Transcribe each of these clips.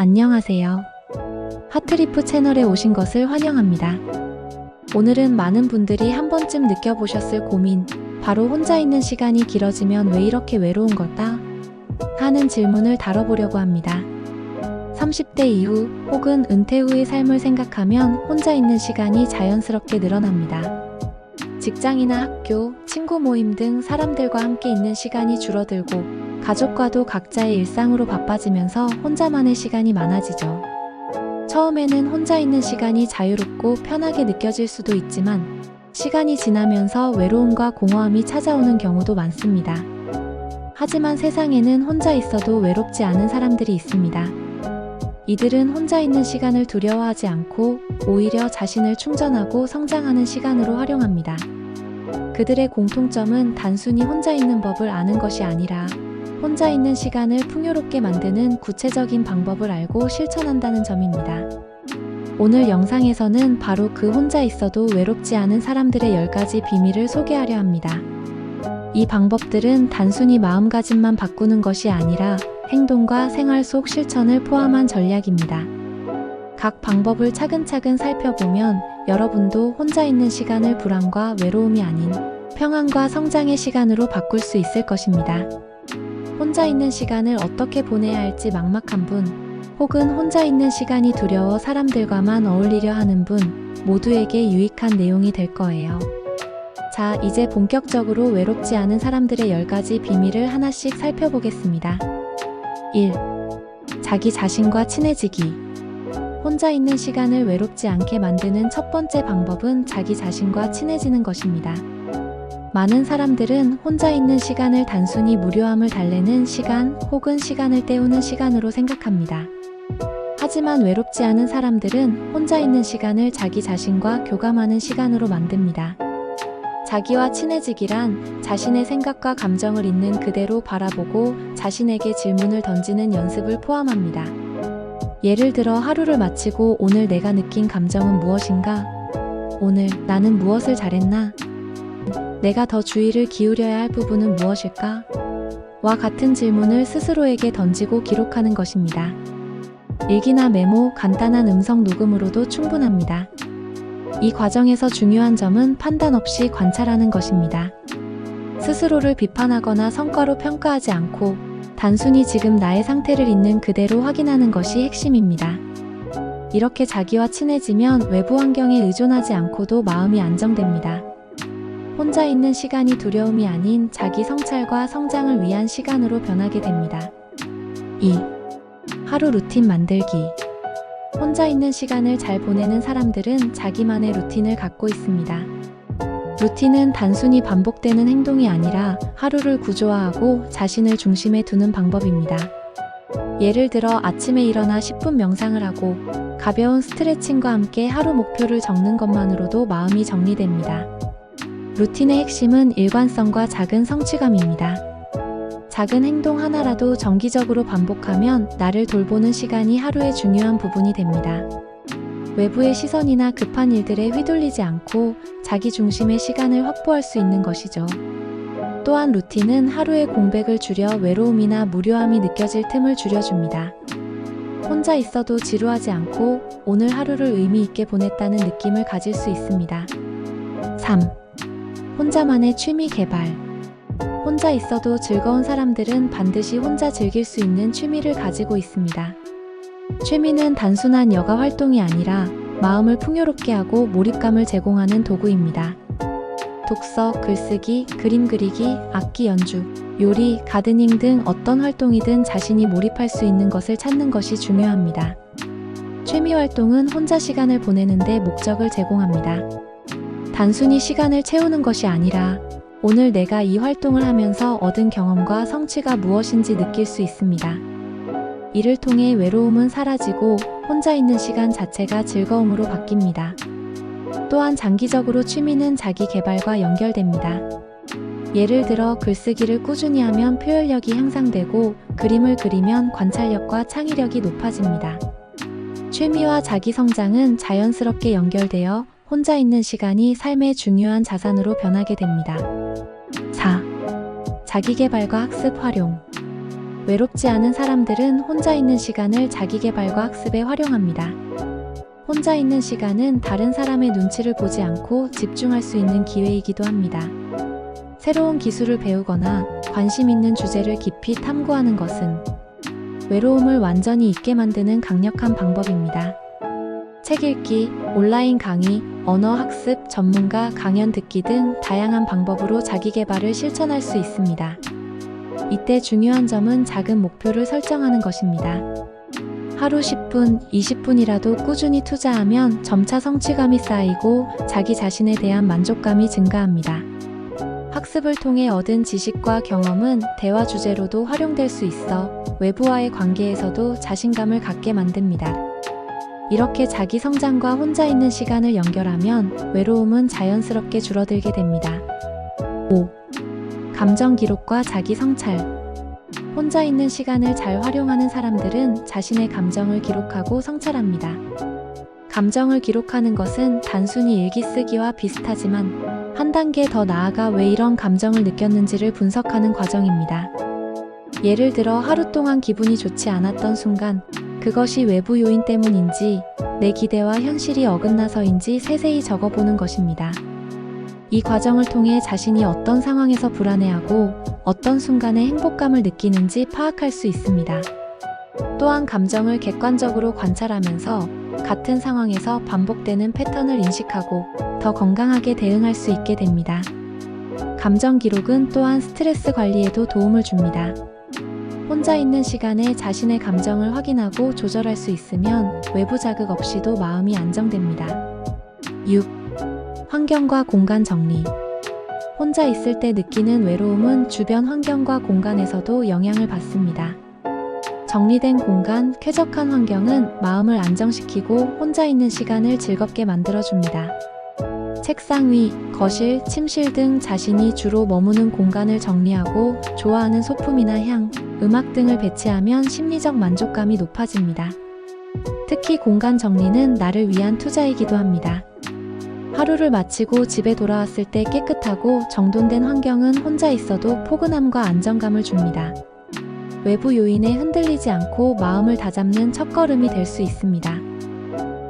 안녕하세요. 하트리프 채널에 오신 것을 환영합니다. 오늘은 많은 분들이 한 번쯤 느껴보셨을 고민, 바로 혼자 있는 시간이 길어지면 왜 이렇게 외로운 걸까? 하는 질문을 다뤄보려고 합니다. 30대 이후 혹은 은퇴 후의 삶을 생각하면 혼자 있는 시간이 자연스럽게 늘어납니다. 직장이나 학교, 친구 모임 등 사람들과 함께 있는 시간이 줄어들고 가족과도 각자의 일상으로 바빠지면서 혼자만의 시간이 많아지죠. 처음에는 혼자 있는 시간이 자유롭고 편하게 느껴질 수도 있지만 시간이 지나면서 외로움과 공허함이 찾아오는 경우도 많습니다. 하지만 세상에는 혼자 있어도 외롭지 않은 사람들이 있습니다. 이들은 혼자 있는 시간을 두려워하지 않고 오히려 자신을 충전하고 성장하는 시간으로 활용합니다. 그들의 공통점은 단순히 혼자 있는 법을 아는 것이 아니라 혼자 있는 시간을 풍요롭게 만드는 구체적인 방법을 알고 실천한다는 점입니다. 오늘 영상에서는 바로 그 혼자 있어도 외롭지 않은 사람들의 10가지 비밀을 소개하려 합니다. 이 방법들은 단순히 마음가짐만 바꾸는 것이 아니라 행동과 생활 속 실천을 포함한 전략입니다. 각 방법을 차근차근 살펴보면 여러분도 혼자 있는 시간을 불안과 외로움이 아닌 평안과 성장의 시간으로 바꿀 수 있을 것입니다. 혼자 있는 시간을 어떻게 보내야 할지 막막한 분, 혹은 혼자 있는 시간이 두려워 사람들과만 어울리려 하는 분, 모두에게 유익한 내용이 될 거예요. 자, 이제 본격적으로 외롭지 않은 사람들의 10가지 비밀을 하나씩 살펴보겠습니다. 1. 자기 자신과 친해지기. 혼자 있는 시간을 외롭지 않게 만드는 첫 번째 방법은 자기 자신과 친해지는 것입니다. 많은 사람들은 혼자 있는 시간을 단순히 무료함을 달래는 시간 혹은 시간을 때우는 시간으로 생각합니다. 하지만 외롭지 않은 사람들은 혼자 있는 시간을 자기 자신과 교감하는 시간으로 만듭니다. 자기와 친해지기란 자신의 생각과 감정을 있는 그대로 바라보고 자신에게 질문을 던지는 연습을 포함합니다. 예를 들어 하루를 마치고 오늘 내가 느낀 감정은 무엇인가? 오늘 나는 무엇을 잘했나? 내가 더 주의를 기울여야 할 부분은 무엇일까? 와 같은 질문을 스스로에게 던지고 기록하는 것입니다. 일기나 메모, 간단한 음성 녹음으로도 충분합니다. 이 과정에서 중요한 점은 판단 없이 관찰하는 것입니다. 스스로를 비판하거나 성과로 평가하지 않고 단순히 지금 나의 상태를 있는 그대로 확인하는 것이 핵심입니다. 이렇게 자기와 친해지면 외부 환경에 의존하지 않고도 마음이 안정됩니다. 혼자 있는 시간이 두려움이 아닌 자기 성찰과 성장을 위한 시간으로 변하게 됩니다. 2. 하루 루틴 만들기. 혼자 있는 시간을 잘 보내는 사람들은 자기만의 루틴을 갖고 있습니다. 루틴은 단순히 반복되는 행동이 아니라 하루를 구조화하고 자신을 중심에 두는 방법입니다. 예를 들어 아침에 일어나 10분 명상을 하고 가벼운 스트레칭과 함께 하루 목표를 적는 것만으로도 마음이 정리됩니다. 루틴의 핵심은 일관성과 작은 성취감입니다. 작은 행동 하나라도 정기적으로 반복하면 나를 돌보는 시간이 하루의 중요한 부분이 됩니다. 외부의 시선이나 급한 일들에 휘둘리지 않고 자기 중심의 시간을 확보할 수 있는 것이죠. 또한 루틴은 하루의 공백을 줄여 외로움이나 무료함이 느껴질 틈을 줄여줍니다. 혼자 있어도 지루하지 않고 오늘 하루를 의미 있게 보냈다는 느낌을 가질 수 있습니다. 3. 혼자만의 취미 개발. 혼자 있어도 즐거운 사람들은 반드시 혼자 즐길 수 있는 취미를 가지고 있습니다. 취미는 단순한 여가 활동이 아니라 마음을 풍요롭게 하고 몰입감을 제공하는 도구입니다. 독서, 글쓰기, 그림 그리기, 악기 연주, 요리, 가드닝 등 어떤 활동이든 자신이 몰입할 수 있는 것을 찾는 것이 중요합니다. 취미 활동은 혼자 시간을 보내는데 목적을 제공합니다. 단순히 시간을 채우는 것이 아니라 오늘 내가 이 활동을 하면서 얻은 경험과 성취가 무엇인지 느낄 수 있습니다. 이를 통해 외로움은 사라지고 혼자 있는 시간 자체가 즐거움으로 바뀝니다. 또한 장기적으로 취미는 자기 개발과 연결됩니다. 예를 들어 글쓰기를 꾸준히 하면 표현력이 향상되고 그림을 그리면 관찰력과 창의력이 높아집니다. 취미와 자기 성장은 자연스럽게 연결되어 혼자 있는 시간이 삶의 중요한 자산으로 변하게 됩니다. 4. 자기개발과 학습 활용. 외롭지 않은 사람들은 혼자 있는 시간을 자기 개발과 학습에 활용합니다. 혼자 있는 시간은 다른 사람의 눈치를 보지 않고 집중할 수 있는 기회이기도 합니다. 새로운 기술을 배우거나 관심 있는 주제를 깊이 탐구하는 것은 외로움을 완전히 잊게 만드는 강력한 방법입니다. 책 읽기, 온라인 강의, 언어 학습, 전문가 강연 듣기 등 다양한 방법으로 자기 개발을 실천할 수 있습니다. 이때 중요한 점은 작은 목표를 설정하는 것입니다. 하루 10분, 20분이라도 꾸준히 투자하면 점차 성취감이 쌓이고 자기 자신에 대한 만족감이 증가합니다. 학습을 통해 얻은 지식과 경험은 대화 주제로도 활용될 수 있어 외부와의 관계에서도 자신감을 갖게 만듭니다. 이렇게 자기 성장과 혼자 있는 시간을 연결하면 외로움은 자연스럽게 줄어들게 됩니다. 5. 감정 기록과 자기 성찰. 혼자 있는 시간을 잘 활용하는 사람들은 자신의 감정을 기록하고 성찰합니다. 감정을 기록하는 것은 단순히 일기 쓰기와 비슷하지만 한 단계 더 나아가 왜 이런 감정을 느꼈는지를 분석하는 과정입니다. 예를 들어 하루 동안 기분이 좋지 않았던 순간 그것이 외부 요인 때문인지 내 기대와 현실이 어긋나서인지 세세히 적어보는 것입니다. 이 과정을 통해 자신이 어떤 상황에서 불안해하고 어떤 순간에 행복감을 느끼는지 파악할 수 있습니다. 또한 감정을 객관적으로 관찰하면서 같은 상황에서 반복되는 패턴을 인식하고 더 건강하게 대응할 수 있게 됩니다. 감정 기록은 또한 스트레스 관리에도 도움을 줍니다. 혼자 있는 시간에 자신의 감정을 확인하고 조절할 수 있으면 외부 자극 없이도 마음이 안정됩니다. 6. 환경과 공간 정리. 혼자 있을 때 느끼는 외로움은 주변 환경과 공간에서도 영향을 받습니다. 정리된 공간, 쾌적한 환경은 마음을 안정시키고 혼자 있는 시간을 즐겁게 만들어줍니다. 책상 위, 거실, 침실 등 자신이 주로 머무는 공간을 정리하고 좋아하는 소품이나 향, 음악 등을 배치하면 심리적 만족감이 높아집니다. 특히 공간 정리는 나를 위한 투자이기도 합니다. 하루를 마치고 집에 돌아왔을 때 깨끗하고 정돈된 환경은 혼자 있어도 포근함과 안정감을 줍니다. 외부 요인에 흔들리지 않고 마음을 다잡는 첫걸음이 될 수 있습니다.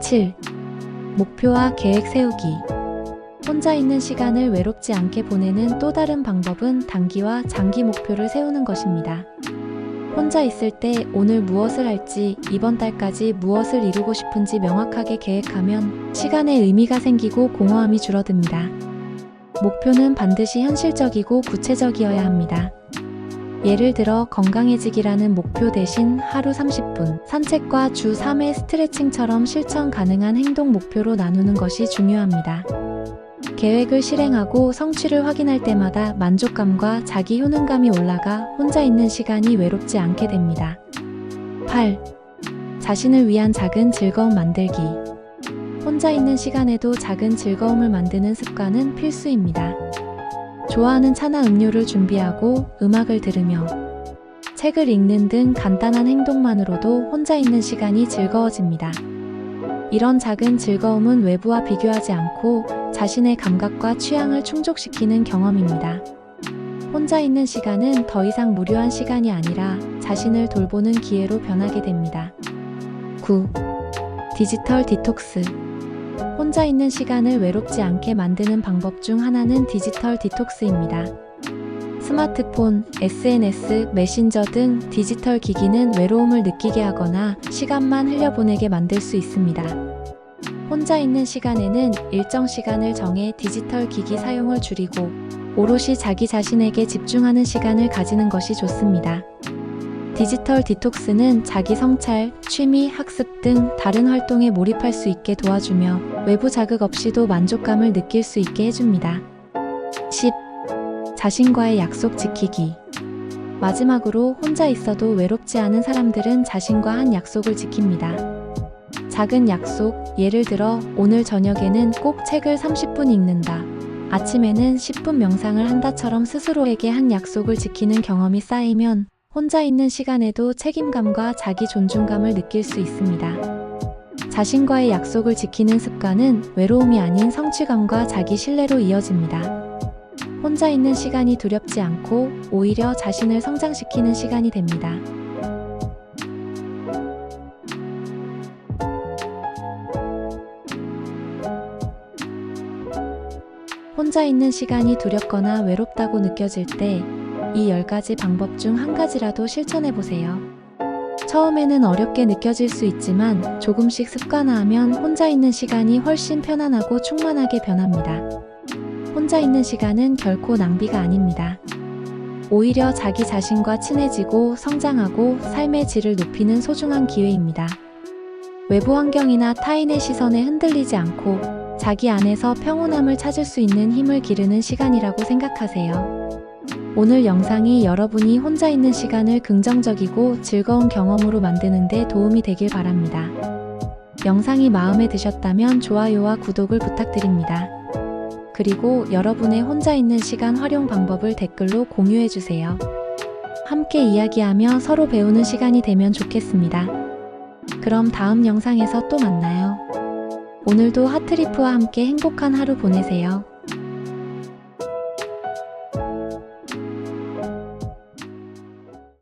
7. 목표와 계획 세우기. 혼자 있는 시간을 외롭지 않게 보내는 또 다른 방법은 단기와 장기 목표를 세우는 것입니다. 혼자 있을 때 오늘 무엇을 할지, 이번 달까지 무엇을 이루고 싶은지 명확하게 계획하면 시간에 의미가 생기고 공허함이 줄어듭니다. 목표는 반드시 현실적이고 구체적이어야 합니다. 예를 들어 건강해지기라는 목표 대신 하루 30분 산책과 주 3회 스트레칭처럼 실천 가능한 행동 목표로 나누는 것이 중요합니다. 계획을 실행하고 성취를 확인할 때마다 만족감과 자기 효능감이 올라가 혼자 있는 시간이 외롭지 않게 됩니다. 8. 자신을 위한 작은 즐거움 만들기. 혼자 있는 시간에도 작은 즐거움을 만드는 습관은 필수입니다. 좋아하는 차나 음료를 준비하고 음악을 들으며 책을 읽는 등 간단한 행동만으로도 혼자 있는 시간이 즐거워집니다. 이런 작은 즐거움은 외부와 비교하지 않고 자신의 감각과 취향을 충족시키는 경험입니다. 혼자 있는 시간은 더 이상 무료한 시간이 아니라 자신을 돌보는 기회로 변하게 됩니다. 9. 디지털 디톡스. 혼자 있는 시간을 외롭지 않게 만드는 방법 중 하나는 디지털 디톡스입니다. 스마트폰, SNS, 메신저 등 디지털 기기는 외로움을 느끼게 하거나 시간만 흘려보내게 만들 수 있습니다. 혼자 있는 시간에는 일정 시간을 정해 디지털 기기 사용을 줄이고 오롯이 자기 자신에게 집중하는 시간을 가지는 것이 좋습니다. 디지털 디톡스는 자기 성찰, 취미, 학습 등 다른 활동에 몰입할 수 있게 도와주며 외부 자극 없이도 만족감을 느낄 수 있게 해줍니다. 10. 자신과의 약속 지키기. 마지막으로 혼자 있어도 외롭지 않은 사람들은 자신과 한 약속을 지킵니다. 작은 약속, 예를 들어 오늘 저녁에는 꼭 책을 30분 읽는다. 아침에는 10분 명상을 한다처럼 스스로에게 한 약속을 지키는 경험이 쌓이면 혼자 있는 시간에도 책임감과 자기 존중감을 느낄 수 있습니다. 자신과의 약속을 지키는 습관은 외로움이 아닌 성취감과 자기 신뢰로 이어집니다. 혼자 있는 시간이 두렵지 않고 오히려 자신을 성장시키는 시간이 됩니다. 혼자 있는 시간이 두렵거나 외롭다고 느껴질 때 이 10가지 방법 중 한 가지라도 실천해 보세요. 처음에는 어렵게 느껴질 수 있지만 조금씩 습관화하면 혼자 있는 시간이 훨씬 편안하고 충만하게 변합니다. 혼자 있는 시간은 결코 낭비가 아닙니다. 오히려 자기 자신과 친해지고 성장하고 삶의 질을 높이는 소중한 기회입니다. 외부 환경이나 타인의 시선에 흔들리지 않고 자기 안에서 평온함을 찾을 수 있는 힘을 기르는 시간이라고 생각하세요. 오늘 영상이 여러분이 혼자 있는 시간을 긍정적이고 즐거운 경험으로 만드는데 도움이 되길 바랍니다. 영상이 마음에 드셨다면 좋아요와 구독을 부탁드립니다. 그리고 여러분의 혼자 있는 시간 활용 방법을 댓글로 공유해주세요. 함께 이야기하며 서로 배우는 시간이 되면 좋겠습니다. 그럼 다음 영상에서 또 만나요. 오늘도 하트리프와 함께 행복한 하루 보내세요.